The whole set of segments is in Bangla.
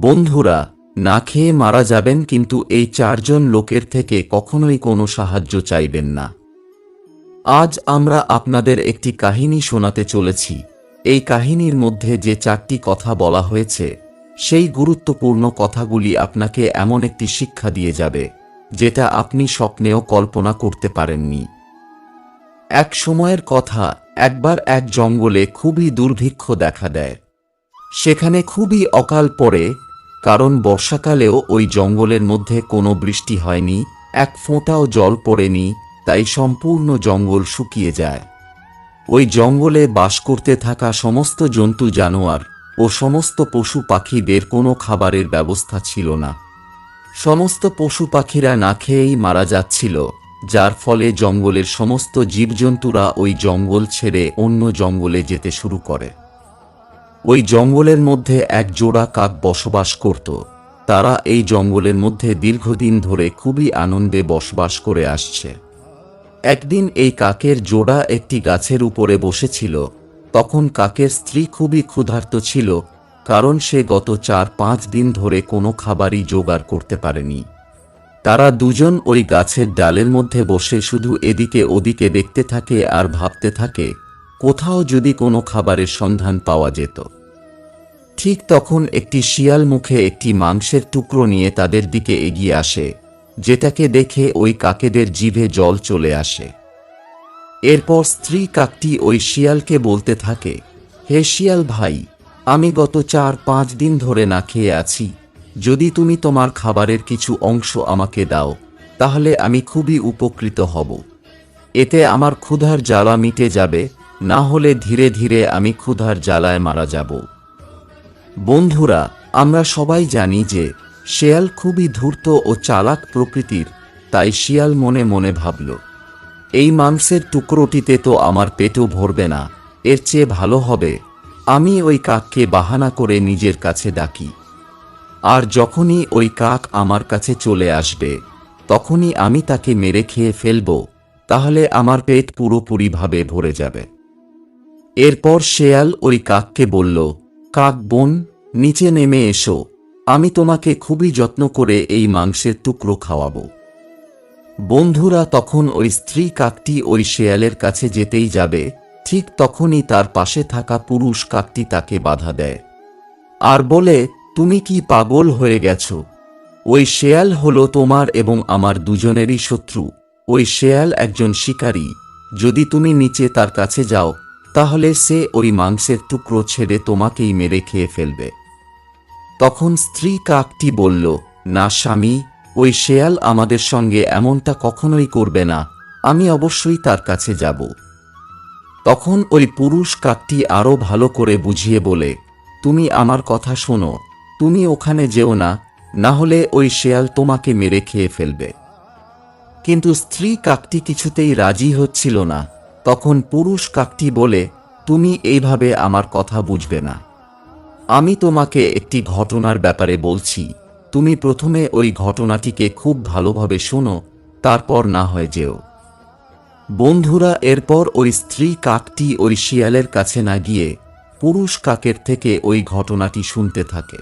বন্ধুরা, না খেয়ে মারা যাবেন কিন্তু এই চারজন লোকের থেকে কখনোই কোনো সাহায্য চাইবেন না। আজ আমরা আপনাদের একটি কাহিনী শোনাতে চলেছি। এই কাহিনীর মধ্যে যে চারটি কথা বলা হয়েছে, সেই গুরুত্বপূর্ণ কথাগুলি আপনাকে এমন একটি শিক্ষা দিয়ে যাবে, যেটা আপনি স্বপ্নেও কল্পনা করতে পারেননি। এক সময়ের কথা, একবার এক জঙ্গলে খুবই দুর্ভিক্ষ দেখা দেয়। সেখানে খুবই অকাল পড়ে, কারণ বর্ষাকালেও ওই জঙ্গলের মধ্যে কোনো বৃষ্টি হয়নি, এক ফোঁটাও জল পড়েনি, তাই সম্পূর্ণ জঙ্গল শুকিয়ে যায়। ওই জঙ্গলে বাস করতে থাকা সমস্ত জন্তু জানোয়ার ও সমস্ত পশু পাখিদের কোনো খাবারের ব্যবস্থা ছিল না। সমস্ত পশু পাখিরা না খেয়েই মারা যাচ্ছিল, যার ফলে জঙ্গলের সমস্ত জীবজন্তুরা ওই জঙ্গল ছেড়ে অন্য জঙ্গলে যেতে শুরু করে। ওই জঙ্গলের মধ্যে এক জোড়া কাক বসবাস করত। তারা এই জঙ্গলের মধ্যে দীর্ঘদিন ধরে খুবই আনন্দে বসবাস করে আসছে। একদিন এই কাকের জোড়া একটি গাছের উপরে বসেছিল। তখন কাকের স্ত্রী খুবই ক্ষুধার্ত ছিল, কারণ সে গত চার পাঁচ দিন ধরে কোনো খাবারই জোগাড় করতে পারেনি। তারা দুজন ওই গাছের ডালের মধ্যে বসে শুধু এদিকে ওদিকে দেখতে থাকে আর ভাবতে থাকে কোথাও যদি কোনো খাবারের সন্ধান পাওয়া যেত। ঠিক তখন একটি শিয়াল মুখে একটি মাংসের টুকরো নিয়ে তাদের দিকে এগিয়ে আসে, যেটাকে দেখে ওই কাকেদের জিভে জল চলে আসে। এরপর স্ত্রী কাকটি ওই শিয়ালকে বলতে থাকে, হে শিয়াল ভাই, আমি গত চার পাঁচ দিন ধরে না খেয়ে আছি। যদি তুমি তোমার খাবারের কিছু অংশ আমাকে দাও, তাহলে আমি খুবই উপকৃত হব। এতে আমার ক্ষুধার জ্বালা মিটে যাবে না হলে ধীরে ধীরে আমি ক্ষুধার জ্বালায় মারা যাব। বন্ধুরা, আমরা সবাই জানি যে শেয়াল খুবই ধূর্ত ও চালাক প্রকৃতির, তাই শিয়াল মনে মনে ভাবল, এই মাংসের টুকরোটিতে তো আমার পেটও ভরবে না, এর চেয়ে ভালো হবে, আমি ওই কাককে বাহানা করে নিজের কাছে ডাকি। আর যখনই ওই কাক আমার কাছে চলে আসবে, তখনই আমি তাকে মেরে খেয়ে ফেলব, তাহলে আমার পেট পুরোপুরিভাবে ভরে যাবে। এরপর শেয়াল ওই কাককে বলল, কাক বোন, নিচে নেমে এসো। আমি তোমাকে খুবই যত্ন করে এই মাংসের টুকরো খাওয়াবো। বন্ধুরা, তখন ওই স্ত্রী কাকটি ওই শেয়ালের কাছে যেতেই যাবে। ঠিক তখনই তার পাশে থাকা পুরুষ কাকটি তাকে বাধা দেয়। আর বলে, তুমি কি পাগল হয়ে গেছ? ওই শেয়াল হলো তোমার এবং আমার দুজনেরই শত্রু। ওই শেয়াল একজন শিকারী। যদি তুমি নিচে তার কাছে যাও তাহলে সে ওই মাংসের টুকরো ছেড়ে তোমাকেই মেরে খেয়ে ফেলবে। তখন স্ত্রী কাকটি বলল, না স্বামী, ওই শেয়াল আমাদের সঙ্গে এমনটা কখনোই করবে না, আমি অবশ্যই তার কাছে যাব। তখন ওই পুরুষ কাকটি আরও ভালো করে বুঝিয়ে বলে, তুমি আমার কথা শোনো, তুমি ওখানে যেও না না হলে ওই শেয়াল তোমাকে মেরে খেয়ে ফেলবে। কিন্তু স্ত্রী কাকটি কিছুতেই রাজি হচ্ছিল না। তখন পুরুষ কাকটি বলে, তুমি এইভাবে আমার কথা বুঝবে না। আমি তোমাকে একটি ঘটনার ব্যাপারে বলছি। তুমি প্রথমে ওই ঘটনাটিকে খুব ভালোভাবে শোনো, তারপর না হয় যেও। বন্ধুরা, এরপর ওই স্ত্রী কাকটি ওই শিয়ালের কাছে না গিয়ে পুরুষ কাকের থেকে ওই ঘটনাটি শুনতে থাকে।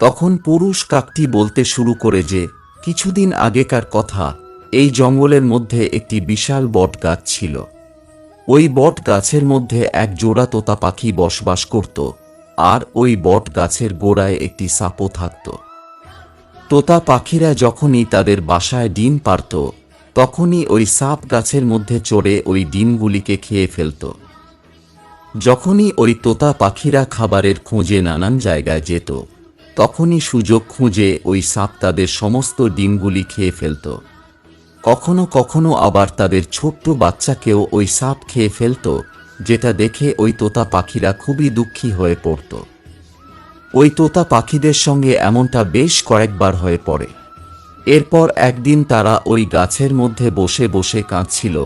তখন পুরুষ কাকটি বলতে শুরু করে যে, কিছুদিন আগেকার কথা এই জঙ্গলের মধ্যে একটি বিশাল বট গাছ ছিল। ওই বট গাছের মধ্যে এক জোড়া তোতা পাখি বসবাস করত আর ওই বট গাছের গোড়ায় একটি সাপও থাকত। তোতা পাখিরা যখনই তাদের বাসায় ডিম পারত, তখনই ওই সাপ গাছের মধ্যে চড়ে ওই ডিমগুলিকে খেয়ে ফেলত। যখনই ওই তোতা পাখিরা খাবারের খোঁজে নানান জায়গায় যেত, তখনই সুযোগ খুঁজে ওই সাপ তাদের সমস্ত ডিমগুলি খেয়ে ফেলত। কখনো কখনো আবার তাদের ছোট্ট বাচ্চাকেও ওই সাপ খেয়ে ফেলত, যেটা দেখে ওই তোতা পাখিরা খুবই দুঃখী হয়ে পড়ত। ওই তোতা পাখিদের সঙ্গে এমনটা বেশ কয়েকবার হয়ে পড়ে। এরপর একদিন তারা ওই গাছের মধ্যে বসে বসে কাঁদছিল।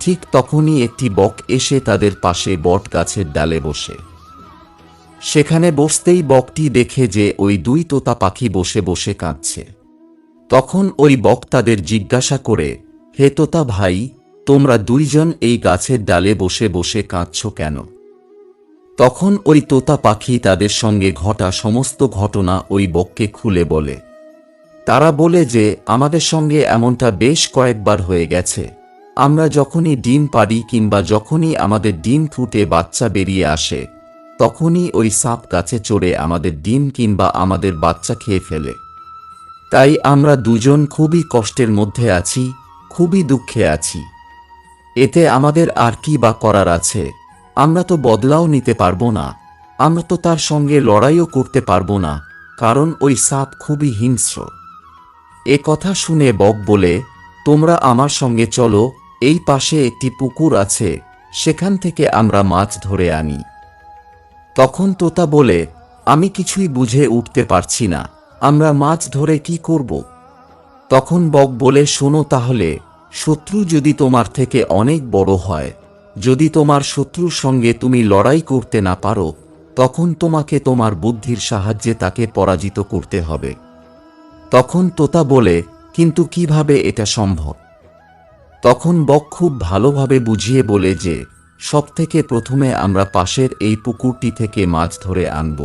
ঠিক তখনই একটি বক এসে তাদের পাশে বট গাছের ডালে বসে। সেখানে বসতেই বকটি দেখে যে ওই দুই তোতা পাখি বসে বসে কাঁদছে। তখন ওই বক তাদের জিজ্ঞাসা করে, হে তোতা ভাই, তোমরা দুইজন এই গাছের ডালে বসে বসে কাঁদছ কেন? তখন ওই তোতা পাখি তাদের সঙ্গে ঘটা সমস্ত ঘটনা ওই বককে খুলে বলে, তারা বলে যে, আমাদের সঙ্গে এমনটা বেশ কয়েকবার হয়ে গেছে। আমরা যখনই ডিম পারি কিংবা যখনই আমাদের ডিম ফুটে বাচ্চা বেরিয়ে আসে, তখনই ওই সাপ গাছে চড়ে আমাদের ডিম কিংবা আমাদের বাচ্চা খেয়ে ফেলে। তাই আমরা দুজন খুবই কষ্টের মধ্যে আছি, খুবই দুঃখে আছি। এতে আমাদের আর কি বা করার আছে? আমরা তো বদলাও নিতে পারব না। আমরা তো তার সঙ্গে লড়াইও করতে পারব না, কারণ ওই সাপ খুবই হিংস্র। এ কথা শুনে বক বলে, তোমরা আমার সঙ্গে চলো, এই পাশে একটি পুকুর আছে, সেখান থেকে আমরা মাছ ধরে আনি। তখন তোতা বলে, আমি কিছুই বুঝে উঠতে পারছি না। আমরা মাছ ধরে কি করব? তখন বক বলে, শোনো তাহলে, শত্রু যদি তোমার থেকে অনেক বড় হয়, যদি তোমার শত্রুর সঙ্গে তুমি লড়াই করতে না পারো, তখন তোমাকে তোমার বুদ্ধির সাহায্যে তাকে পরাজিত করতে হবে। তখন তোতা বলে, কিন্তু কীভাবে এটা সম্ভব? তখন বক খুব ভালোভাবে বুঝিয়ে বলে যে, সবথেকে প্রথমে আমরা পাশের এই পুকুরটি থেকে মাছ ধরে আনব।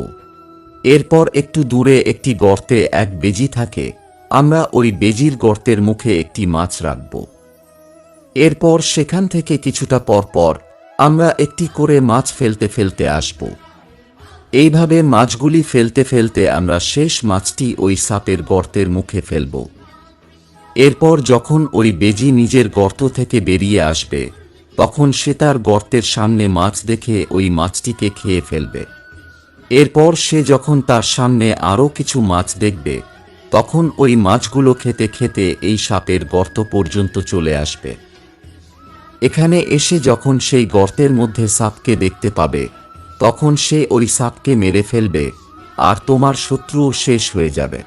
এরপর একটু দূরে একটি গর্তে এক বেজি থাকে, আমরা ওই বেজির গর্তের মুখে একটি মাছ রাখব। এরপর সেখান থেকে কিছুটা পর পর আমরা একটি করে মাছ ফেলতে ফেলতে আসব। এইভাবে মাছগুলি ফেলতে ফেলতে আমরা শেষ মাছটি ওই সাপের গর্তের মুখে ফেলব। এরপর যখন ওই বেজি নিজের গর্ত থেকে বেরিয়ে আসবে, তখন সে তার গর্তের সামনে মাছ দেখে ওই মাছটিকে খেয়ে ফেলবে। এরপর সে যখন তার সামনে আরও কিছু মাছ দেখবে, তখন ওই মাছগুলো খেতে খেতে এই সাপের গর্ত পর্যন্ত চলে আসবে। এখানে এসে যখন সেই গর্তের মধ্যে সাপকে দেখতে পাবে, তখন সে ওই সাপকে মেরে ফেলবে আর তোমার শত্রুও শেষ হয়ে যাবে।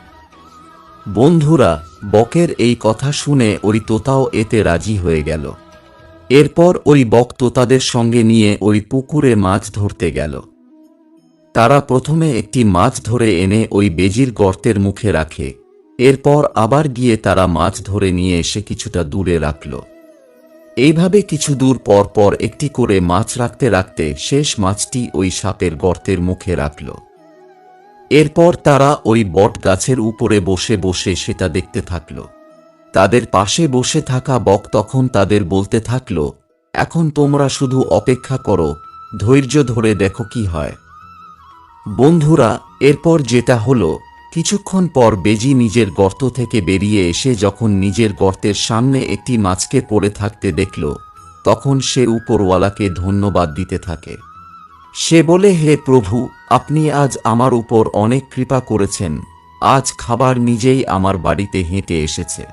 বন্ধুরা, বকের এই কথা শুনে ওই তোতাও এতে রাজি হয়ে গেল। এরপর ওই বক তোতাদের সঙ্গে নিয়ে ওই পুকুরে মাছ ধরতে গেল। তারা প্রথমে একটি মাছ ধরে এনে ওই বেজির গর্তের মুখে রাখে। এরপর আবার গিয়ে তারা মাছ ধরে নিয়ে এসে কিছুটা দূরে রাখল। এইভাবে কিছু দূর পর পর একটি করে মাছ রাখতে রাখতে শেষ মাছটি ওই সাপের গর্তের মুখে রাখল। এরপর তারা ওই বট গাছের উপরে বসে বসে সেটা দেখতে থাকল। তাদের পাশে বসে থাকা বক তখন তাদের বলতে থাকল, এখন তোমরা শুধু অপেক্ষা করো, ধৈর্য ধরে দেখো কি হয়। বন্ধুরা, এরপর যেটা হলো, কিছুক্ষণ পর বেজি নিজের গর্ত থেকে বেরিয়ে এসে যখন নিজের গর্তের সামনে একটি মাছকে পড়ে থাকতে দেখল, তখন সে উপরওয়ালাকে ধন্যবাদ দিতে থাকে। সে বলে, হে প্রভু, আপনি আজ আমার উপর অনেক কৃপা করেছেন। আজ খাবার নিজেই আমার বাড়িতে হেঁটে এসেছে।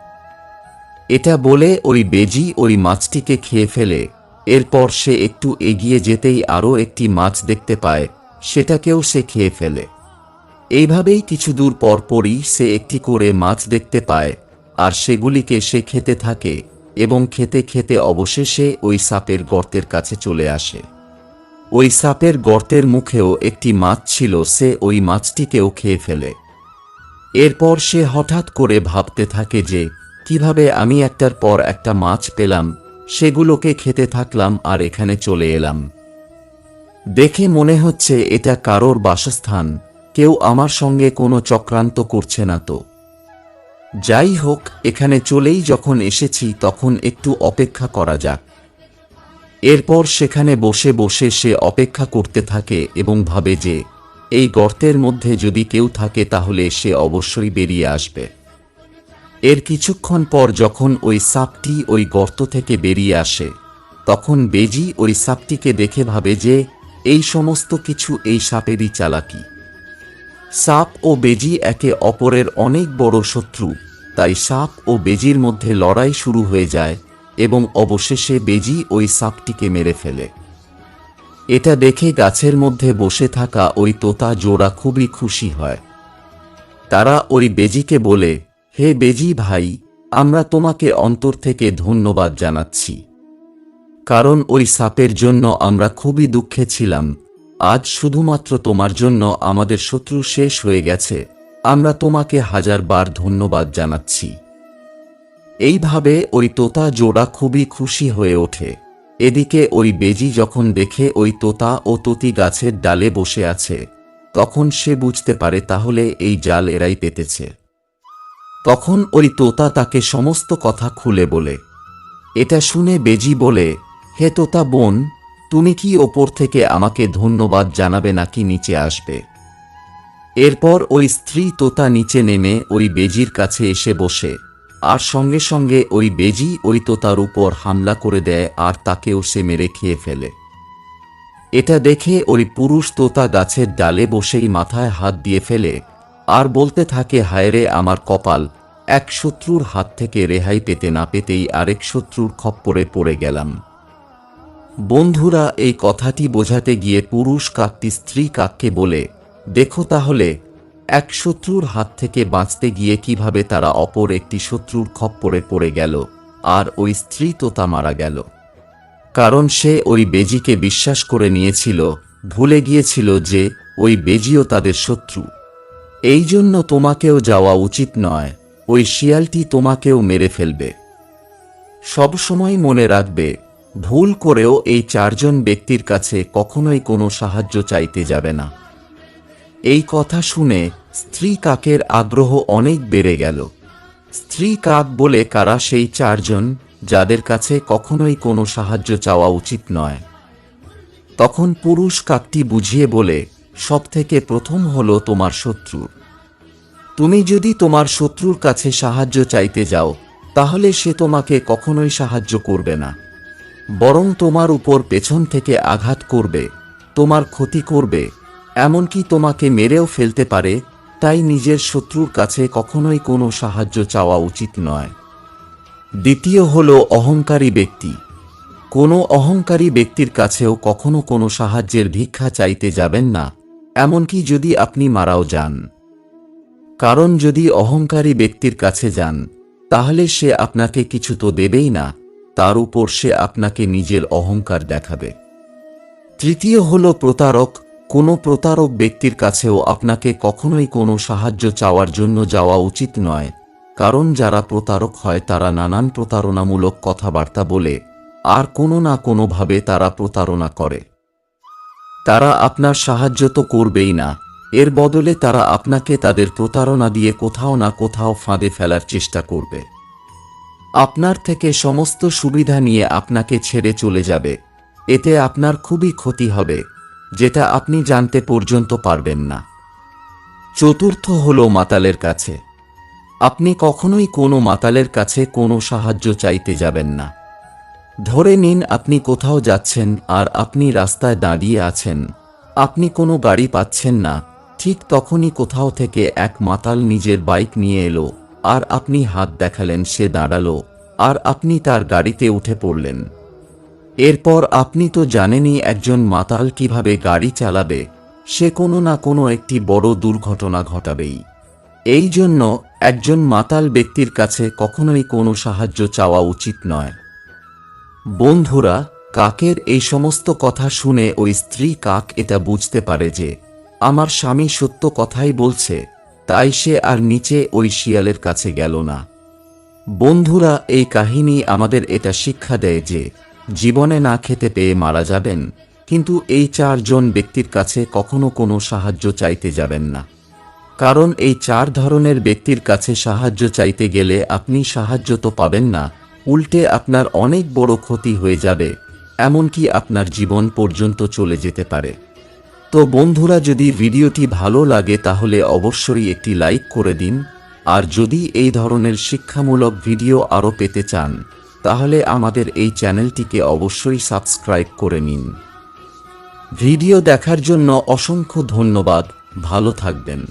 এটা বলে ওই বেজি ওই মাছটিকে খেয়ে ফেলে। এরপর সে একটু এগিয়ে যেতেই আরও একটি মাছ দেখতে পায়। সেটাকেও সে খেয়ে ফেলে। এইভাবেই কিছু দূর পরপরই সে একটি করে মাছ দেখতে পায়, আর সেগুলিকে সে খেতে থাকে এবং খেতে খেতে অবশেষে ওই সাপের গর্তের কাছে চলে আসে। ওই সাপের গর্তের মুখেও একটি মাছ ছিল, সে ওই মাছটিকেও খেয়ে ফেলে। এরপর সে হঠাৎ করে ভাবতে থাকে যে, কীভাবে আমি একটার পর একটা মাছ পেলাম, সেগুলোকে খেতে থাকলাম আর এখানে চলে এলাম। দেখে মনে হচ্ছে এটা কারোর বাসস্থান। কেউ আমার সঙ্গে কোনো চক্রান্ত করছে না তো। যাই হোক, এখানে চলেই যখন এসেছি তখন একটু অপেক্ষা করা যাক। এরপর সেখানে বসে বসে সে অপেক্ষা করতে থাকে এবং ভাবে যে, এই গর্তের মধ্যে যদি কেউ থাকে তাহলে সে অবশ্যই বেরিয়ে আসবে। এর কিছুক্ষণ পর যখন ওই সাপটি ওই গর্ত থেকে বেরিয়ে আসে, তখন বেজি ওই সাপটিকে দেখে ভাবে যে এই সমস্ত কিছু এই সাপেরই চালাকি। সাপ ও বেজি একে অপরের অনেক বড় শত্রু, তাই সাপ ও বেজির মধ্যে লড়াই শুরু হয়ে যায় এবং অবশেষে বেজি ওই সাপটিকে মেরে ফেলে। এটা দেখে গাছের মধ্যে বসে থাকা ওই তোতা জোড়া খুবই খুশি হয়। তারা ওই বেজিকে বলে, হে বেজি ভাই, আমরা তোমাকে অন্তর থেকে ধন্যবাদ জানাচ্ছি। কারণ ওই সাপের জন্য আমরা খুবই দুঃখে ছিলাম। আজ শুধুমাত্র তোমার জন্য আমাদের শত্রু শেষ হয়ে গেছে। আমরা তোমাকে হাজারবার ধন্যবাদ জানাচ্ছি। এইভাবে ওই তোতা জোড়া খুবই খুশি হয়ে ওঠে। এদিকে ওই বেজি যখন দেখে ওই তোতা ও ততি গাছের ডালে বসে আছে, তখন সে বুঝতে পারে তাহলে এই জাল এরাই পেতেছে। তখন ওই তোতা তাকে সমস্ত কথা খুলে বলে, এটা শুনে বেজি বলে হে তোতা বোন, তুমি কি ওপর থেকে আমাকে ধন্যবাদ জানাবে নাকি নিচে আসবে? এরপর ওই স্ত্রী তোতা নিচে নেমে ওই বেজির কাছে এসে বসে, আর সঙ্গে সঙ্গে ওই বেজি ওই তোতার উপর হামলা করে দেয় আর তাকেও সে মেরে খেয়ে ফেলে। এটা দেখে ওই পুরুষ তোতা গাছের ডালে বসেই মাথায় হাত দিয়ে ফেলে, আর বলতে থাকে হায়রে আমার কপাল, এক শত্রুর হাত থেকে রেহাই পেতে না পেতেই আরেক শত্রুর খপ্পরে পড়ে গেলাম। বন্ধুরা, এই কথাটি বোঝাতে গিয়ে পুরুষ কাকটি স্ত্রী কাককে বলে, দেখো তাহলে, এক শত্রুর হাত থেকে বাঁচতে গিয়ে কীভাবে তারা অপর একটি শত্রুর খপ্পরে পড়ে গেল, আর ওই স্ত্রী তোতা মারা গেল। কারণ সে ওই বেজিকে বিশ্বাস করে নিয়েছিল, ভুলে গিয়েছিল যে ওই বেজিও তাদের শত্রু। এই জন্য তোমাকেও যাওয়া উচিত নয়, ওই শিয়ালটি তোমাকেও মেরে ফেলবে। সবসময় মনে রাখবে ভুল করেও এই চারজন ব্যক্তির কাছে কখনোই কোনো সাহায্য চাইতে যাবে না। এই কথা শুনে স্ত্রী কাকের আগ্রহ অনেক বেড়ে গেল। স্ত্রী কাক বলে কারা সেই চারজন যাদের কাছে কখনোই কোনো সাহায্য চাওয়া উচিত নয়। তখন পুরুষ কাকটি বুঝিয়ে বলে সব থেকে প্রথম হলো তোমার শত্রু। তুমি যদি তোমার শত্রুর কাছে সাহায্য চাইতে যাও, তাহলে সে তোমাকে কখনোই সাহায্য করবে না। বরং তোমার উপর পেছন থেকে আঘাত করবে, তোমার ক্ষতি করবে, এমনকি তোমাকে মেরেও ফেলতে পারে, তাই নিজের শত্রুর কাছে কখনোই কোনো সাহায্য চাওয়া উচিত নয়। দ্বিতীয় হল অহংকারী ব্যক্তি। কোনো অহংকারী ব্যক্তির কাছেও কখনো কোনো সাহায্যের ভিক্ষা চাইতে যাবেন না, এমনকি যদি আপনি মারাও যান। কারণ যদি অহংকারী ব্যক্তির কাছে যান, তাহলে সে আপনাকে কিছু তো দেবেই না তার উপর সে আপনাকে নিজের অহংকার দেখাবে। তৃতীয় হল প্রতারক। কোনো প্রতারক ব্যক্তির কাছেও আপনাকে কখনোই কোনো সাহায্য চাওয়ার জন্য যাওয়া উচিত নয়, কারণ যারা প্রতারক হয় তারা নানান প্রতারণামূলক কথাবার্তা বলে, আর কোনো না কোনোভাবে তারা প্রতারণা করে। তারা আপনার সাহায্য তো করবেই না, এর বদলে তারা আপনাকে তাদের প্রতারণা দিয়ে কোথাও না কোথাও ফাঁদে ফেলার চেষ্টা করবে। আপনার থেকে সমস্ত সুবিধা নিয়ে আপনাকে ছেড়ে চলে যাবে। এতে আপনার খুবই ক্ষতি হবে, যেটা আপনি জানতে পর্যন্ত পারবেন না। চতুর্থ হল মাতালের কাছে। আপনি কখনোই কোনো মাতালের কাছে কোনো সাহায্য চাইতে যাবেন না। ধরে নিন আপনি কোথাও যাচ্ছেন আর আপনি রাস্তায় দাঁড়িয়ে আছেন। আপনি কোনো গাড়ি পাচ্ছেন না, ঠিক তখনই কোথাও থেকে এক মাতাল নিজের বাইক নিয়ে এলো। আর আপনি হাত দেখালেন, সে দাঁড়াল, আর আপনি তার গাড়িতে উঠে পড়লেন। এরপর আপনি তো জানেনই একজন মাতাল কীভাবে গাড়ি চালাবে, সে কোনো না কোনো একটি বড় দুর্ঘটনা ঘটাবেই। এই জন্য একজন মাতাল ব্যক্তির কাছে কখনোই কোনো সাহায্য চাওয়া উচিত নয়। বন্ধুরা, কাকের এই সমস্ত কথা শুনে ওই স্ত্রী কাক এটা বুঝতে পারে যে, আমার স্বামী সত্য কথাই বলছে। তাই সে আর নিচে ওই শিয়ালের কাছে গেল না। বন্ধুরা, এই কাহিনী আমাদের এটা শিক্ষা দেয় যে, জীবনে না খেতে পেয়ে মারা যাবেন, কিন্তু এই চারজন ব্যক্তির কাছে কখনো কোনো সাহায্য চাইতে যাবেন না। কারণ এই চার ধরনের ব্যক্তির কাছে সাহায্য চাইতে গেলে আপনি সাহায্য তো পাবেন না, উল্টে আপনার অনেক বড় ক্ষতি হয়ে যাবে, এমনকি আপনার জীবন পর্যন্ত চলে যেতে পারে। তো বন্ধুরা, যদি ভিডিওটি ভালো লাগে, তাহলে অবশ্যই একটি লাইক করে দিন। আর যদি এই ধরনের শিক্ষামূলক ভিডিও আরও পেতে চান, তাহলে আমাদের এই চ্যানেলটিকে অবশ্যই সাবস্ক্রাইব করে নিন। ভিডিও দেখার জন্য অসংখ্য ধন্যবাদ। ভালো থাকবেন।